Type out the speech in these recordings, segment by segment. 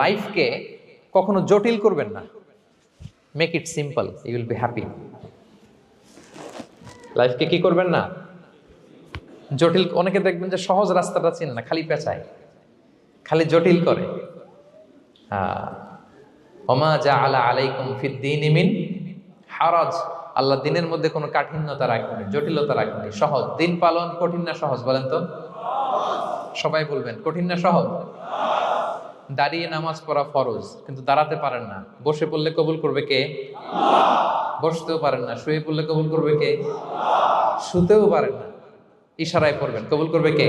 লাইফকে কখনো জটিল করবেন না। Make it simple you will be happy লাইফকে কি করবেন না? জটিল, অনেকে দেখবেন যে সহজ রাস্তাটা চেনে না, খালি পেঁচায়। খালি জটিল করে। ওমা যা আলা আলাইকুম ফিদ্দিন ইমিন হারাজ। আল্লাহ দিনের মধ্যে কোনো কাঠিন্যতা রাখেনি জটিলতা রাখেনি সহজ। দিন পালন কঠিন না সহজ বলেন তো? সবাই বলবেন, কঠিন না সহজ? দাঁড়িয়ে নামাজ পড়া ফরজ, কিন্তু দাঁড়াতে পারেন না। বসে পড়লে কবুল করবে কে? বসতেও পারেন না। শুয়ে পড়লে কবুল করবে কে? শুতেও পারেন না। ইশারায় পড়বেন। কবুল করবে কে?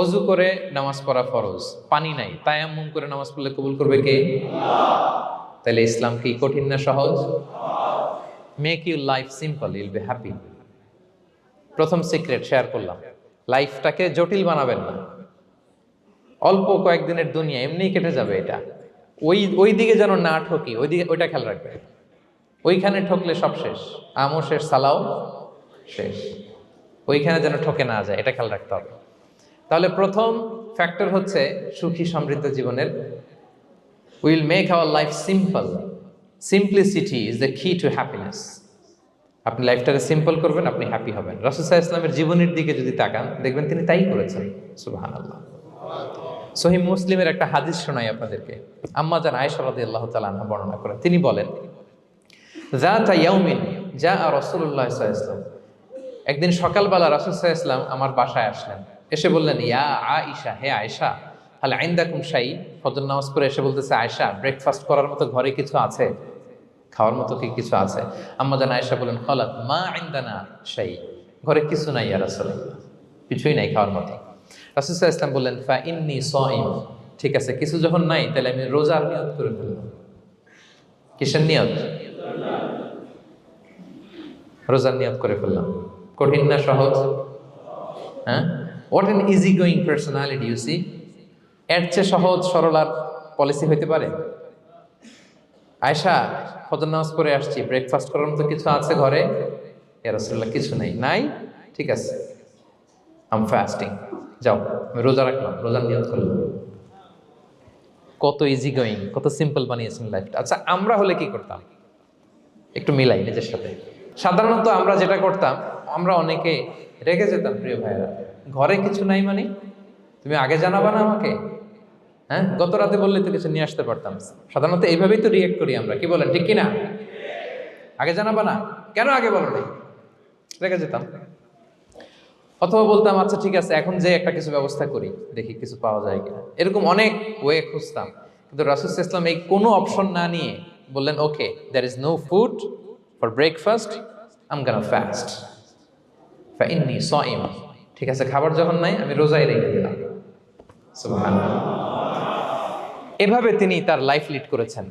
অজু করে নামাজ পড়া ফরজ। পানি নাই। তায়াম্মুম করে নামাজ পড়লে কবুল করবে কে? তাহলে ইসলাম কি কঠিন না সহজ? Make you life simple will be happy প্রথম সিক্রেট শেয়ার করলাম। লাইফটাকে জটিল বানাবেন না। অল্প কয়েকদিনের দুনিয়া, এমনিই কেটে যাবে এটা। ওই ওই দিকে যেন না ঠকি, ওই দিকে, ওইটা খেয়াল রাখবে। ওইখানে ঠকলে সব শেষ আমও শেষ সালাও শেষ। ওইখানে যেন ঠকে না যায়, এটা খেয়াল রাখতে হবে। তাহলে প্রথম ফ্যাক্টর হচ্ছে সুখী সমৃদ্ধ জীবনের will make our life simple. Simplicity is the key to happiness আপনি লাইফটাকে সিম্পল করবেন, আপনি হ্যাপি হবেন। রসুসাহ ইসলামের জীবনের দিকে যদি তাকান, দেখবেন তিনি তাই করেছেন। সুবাহান আল্লাহ সহি মুসলিমের একটা হাদিস শোনাই আপনাদেরকে। আম্মা জান আয়েশা রাদিয়াল্লাহু তাআলা আনহা বর্ণনা করেন তিনি বলেন, যাতা ইয়াউমিন যা সাল্লাল্লাহু আলাইহি ওয়াসাল্লাম। একদিন সকালবেলা রাসূল ওয়াসাল্লাম আমার বাসায় আসলেন। এসে বললেন, ইয়া আয়েশা, হে আয়েশা তাহলে আইন্দাকুম শাই ফজর নামাজ পড়ে এসে বলতেছে, আয়েশা ব্রেকফাস্ট করার মতো ঘরে কিছু আছে? খাওয়ার মতো কি কিছু আছে? আম্মা জান আয়েশা বলেন খলাত মা আইন্দানা শাই ঘরে কিছু নাই ইয়া আসলে কিছুই নাই খাওয়ার মতো। আলাইহি ওয়াসাল্লাম বললেন, ফা ইন্নী সাইম ঠিক আছে, কিছু যখন নাই, তাহলে আমি রোজার নিয়ত করে ফেললাম কিসের নিয়ত? রোজার নিয়ত করে ফেললাম। কঠিন না সহজ? হ্যাঁ? What an easy going personality you see এর চেয়ে সহজ, সরল আর পলিসি হইতে পারে? আয়সা ফজর নামাজ পড়ে আসছি ব্রেকফাস্ট করার মতো কিছু আছে ঘরে? এরসুল্লাহ কিছু নেই। নাই? ঠিক আছে। আম ফাস্টিং যাও, আমি রোজা রাখলাম, রোজা নিয়ত করলাম। কত ইজি গোয়িং কত সিম্পল বানিয়েছেন লাইফটা আচ্ছা আমরা হলে কি করতাম? একটু মিলাই, নিজের সাথে। সাধারণত আমরা যেটা করতাম, আমরা অনেকে রেগে যেতাম, প্রিয় ভাইয়েরা, ঘরে কিছু নাই মানে? তুমি আগে জানাবা না আমাকে? হ্যাঁ গত রাতে বললে তো কিছু নিয়ে আসতে পারতাম। সাধারণত এইভাবেই তো রিয়েক্ট করি আমরা, কি বলেন, ঠিক কিনা? আগে জানাবা না? কেন আগে বলো নাই? রেগে যেতাম। অথবা বলতাম আচ্ছা ঠিক আছে, এখন যে একটা কিছু ব্যবস্থা করি, দেখি কিছু পাওয়া যায় কিনা। এরকম অনেক ওয়ে খুঁজতাম। কিন্তু রাসুল ইসলাম এই কোনো অপশন না নিয়ে বললেন okay there is no food for breakfast I'm gonna fast ফাইন্নি সাইম ঠিক আছে, খাবার যখন নাই, আমি রোজাই রেখে দিলাম। এভাবে তিনি তার লাইফ লিড করেছেন।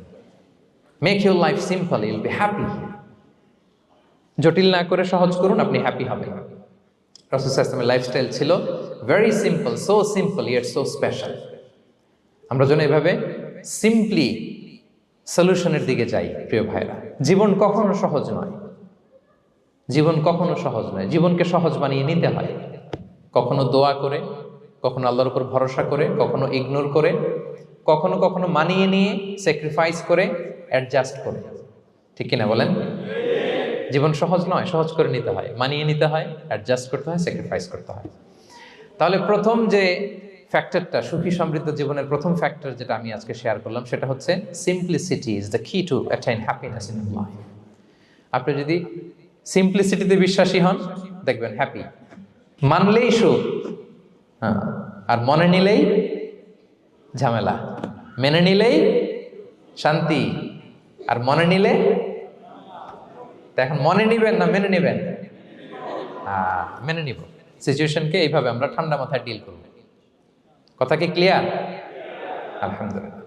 Make your life simple you'll be happy জটিল না করে সহজ করুন, আপনি হ্যাপি হবেন। রসুলের লাইফস্টাইল ছিল very simple so simple yet so special আমরা যেন এভাবে সিম্পলি সলিউশনের দিকে যাই, প্রিয় ভাইরা জীবন কখনো সহজ নয়। জীবন কখনো সহজ নয়। জীবনকে সহজ বানিয়ে নিতে হয়। কখনো দোয়া করে, কখনো আল্লাহর উপর ভরসা করে, কখনো ইগনোর করে, কখনো কখনো মানিয়ে নিয়ে স্যাক্রিফাইস করে অ্যাডজাস্ট করে। ঠিক কিনা বলেন? জীবন সহজ নয়, সহজ করে নিতে হয়। মানিয়ে নিতে হয় অ্যাডজাস্ট করতে হয় স্যাক্রিফাইস করতে হয়। তাহলে প্রথম যে ফ্যাক্টরটা সুখী সমৃদ্ধ জীবনের প্রথম ফ্যাক্টর যেটা আমি আজকে শেয়ার করলাম, সেটা হচ্ছে simplicity is the key to attain happiness in life আপনি যদি সিম্পলিসিটিতে বিশ্বাসী হন, দেখবেন হ্যাপি মানলেই সুখ। হ্যাঁ আর মনে নিলেই ঝামেলা। মেনে নিলেই শান্তি। আর মনে নিলে তা এখন মনে নিবেন না মেনে নেবেন? মেনে নিব। সিচুয়েশনকে এইভাবে আমরা ঠান্ডা মাথায় ডিল করব। কথা কি ক্লিয়ার আলহামদুলিল্লাহ।